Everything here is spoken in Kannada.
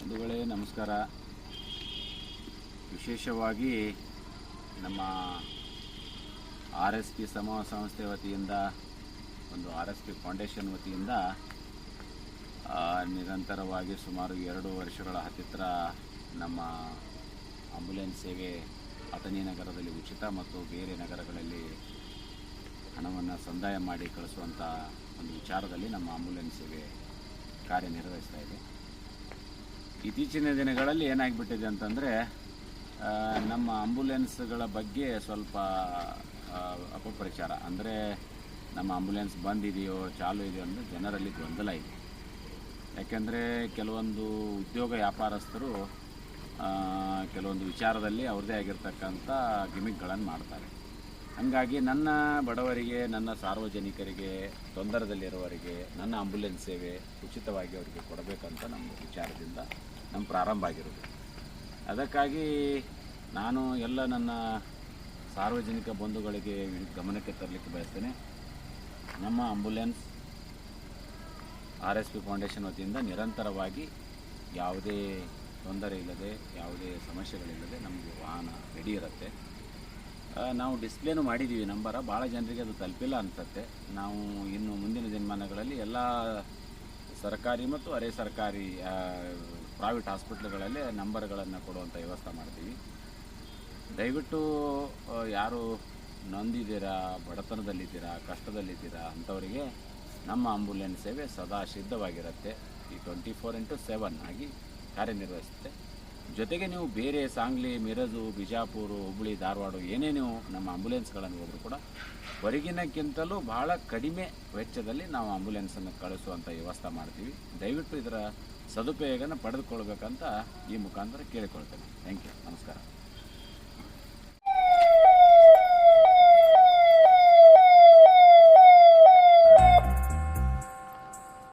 ಬಂಧುಗಳೇ, ನಮಸ್ಕಾರ. ವಿಶೇಷವಾಗಿ ನಮ್ಮ ಆರ್ ಎಸ್ ಪಿ ಸಮ ಸಂಸ್ಥೆ ವತಿಯಿಂದ, ಒಂದು ಆರ್ ಎಸ್ ಪಿ ಫೌಂಡೇಶನ್ ವತಿಯಿಂದ ನಿರಂತರವಾಗಿ ಸುಮಾರು ಎರಡು ವರ್ಷಗಳ ಹತ್ತಿರ ನಮ್ಮ ಆಂಬ್ಯುಲೆನ್ಸ್ ಸೇವೆ ಅಥಣಿ ನಗರದಲ್ಲಿ ಉಚಿತ ಮತ್ತು ಬೇರೆ ನಗರಗಳಲ್ಲಿ ಹಣವನ್ನು ಸಂದಾಯ ಮಾಡಿ ಕಳಿಸುವಂಥ ಒಂದು ವಿಚಾರದಲ್ಲಿ ನಮ್ಮ ಆಂಬುಲೆನ್ಸ್ ಸೇವೆ ಕಾರ್ಯನಿರ್ವಹಿಸ್ತಾ ಇದೆ. ಇತ್ತೀಚಿನ ದಿನಗಳಲ್ಲಿ ಏನಾಗಿಬಿಟ್ಟಿದೆ ಅಂತಂದರೆ ನಮ್ಮ ಆಂಬುಲೆನ್ಸ್ಗಳ ಬಗ್ಗೆ ಸ್ವಲ್ಪ ಅಪಪ್ರಚಾರ. ಅಂದರೆ, ನಮ್ಮ ಆಂಬುಲೆನ್ಸ್ ಬಂದಿದೆಯೋ, ಚಾಲು ಇದೆಯೋ ಅಂದರೆ ಜನರಲ್ಲಿ ಗೊಂದಲ ಇದೆ. ಯಾಕೆಂದರೆ, ಕೆಲವೊಂದು ಉದ್ಯೋಗ ವ್ಯಾಪಾರಸ್ಥರು ಕೆಲವೊಂದು ವಿಚಾರದಲ್ಲಿ ಅವ್ರದ್ದೇ ಆಗಿರ್ತಕ್ಕಂಥ ಗಿಮಿಕ್ಗಳನ್ನು ಮಾಡ್ತಾರೆ. ಹಾಗಾಗಿ ನನ್ನ ಬಡವರಿಗೆ, ನನ್ನ ಸಾರ್ವಜನಿಕರಿಗೆ, ತೊಂದರೆದಲ್ಲಿರುವವರಿಗೆ, ನನ್ನ ಆಂಬುಲೆನ್ಸ್ ಸೇವೆ ಉಚಿತವಾಗಿ ಅವರಿಗೆ ಕೊಡಬೇಕಂತ ನಮ್ಮ ವಿಚಾರದಿಂದ ನಮ್ಮ ಪ್ರಾರಂಭ ಆಗಿರೋದು. ಅದಕ್ಕಾಗಿ ನಾನು ಎಲ್ಲ ನನ್ನ ಸಾರ್ವಜನಿಕ ಬಂಧುಗಳಿಗೆ ಗಮನಕ್ಕೆ ತರಲಿಕ್ಕೆ ಬಯಸ್ತೇನೆ. ನಮ್ಮ ambulance R S P foundation ವತಿಯಿಂದ ನಿರಂತರವಾಗಿ ಯಾವುದೇ ತೊಂದರೆ ಇಲ್ಲದೆ, ಯಾವುದೇ ಸಮಸ್ಯೆಗಳಿಲ್ಲದೆ ನಮಗೆ ವಾಹನ ರೆಡಿ ಇರುತ್ತೆ. ನಾವು ಡಿಸ್ಪ್ಲೇನೂ ಮಾಡಿದ್ದೀವಿ, ನಂಬರ. ಭಾಳ ಜನರಿಗೆ ಅದು ತಲುಪಿಲ್ಲ ಅನ್ಸುತ್ತೆ. ನಾವು ಇನ್ನು ಮುಂದಿನ ದಿನಮಾನಗಳಲ್ಲಿ ಎಲ್ಲ ಸರ್ಕಾರಿ ಮತ್ತು ಅರೆ ಸರ್ಕಾರಿ ಪ್ರೈವೇಟ್ ಹಾಸ್ಪಿಟ್ಲ್ಗಳಲ್ಲೇ ನಂಬರ್ಗಳನ್ನು ಕೊಡುವಂಥ ವ್ಯವಸ್ಥೆ ಮಾಡ್ತೀವಿ. ದಯವಿಟ್ಟು ಯಾರು ನೊಂದಿದ್ದೀರಾ, ಬಡತನದಲ್ಲಿದ್ದೀರಾ, ಕಷ್ಟದಲ್ಲಿದ್ದೀರಾ ಅಂಥವರಿಗೆ ನಮ್ಮ ಆಂಬುಲೆನ್ಸ್ ಸೇವೆ ಸದಾ ಸಿದ್ಧವಾಗಿರುತ್ತೆ. ಈ ಟ್ವೆಂಟಿ ಫೋರ್ ಇಂಟು ಸೆವೆನ್ ಆಗಿ ಕಾರ್ಯನಿರ್ವಹಿಸುತ್ತೆ. ಜೊತೆಗೆ ನೀವು ಬೇರೆ ಸಾಂಗ್ಲಿ, ಮಿರಜು, ಬಿಜಾಪುರ ಹುಬ್ಬಳ್ಳಿ ಧಾರವಾಡ ಏನೇ ನೀವು ನಮ್ಮ ಆಂಬುಲೆನ್ಸ್ಗಳನ್ನು ಹೋದರೂ ಕೂಡ, ಹೊರಗಿನಕ್ಕಿಂತಲೂ ಬಹಳ ಕಡಿಮೆ ವೆಚ್ಚದಲ್ಲಿ ನಾವು ಆಂಬುಲೆನ್ಸನ್ನು ಕಳಿಸುವಂಥ ವ್ಯವಸ್ಥೆ ಮಾಡ್ತೀವಿ. ದಯವಿಟ್ಟು ಇದರ ಸದುಪಯೋಗನ ಪಡೆದುಕೊಳ್ಬೇಕಂತ ಈ ಮುಖಾಂತರ ಕೇಳಿಕೊಳ್ತೇನೆ. Thank you. ನಮಸ್ಕಾರ.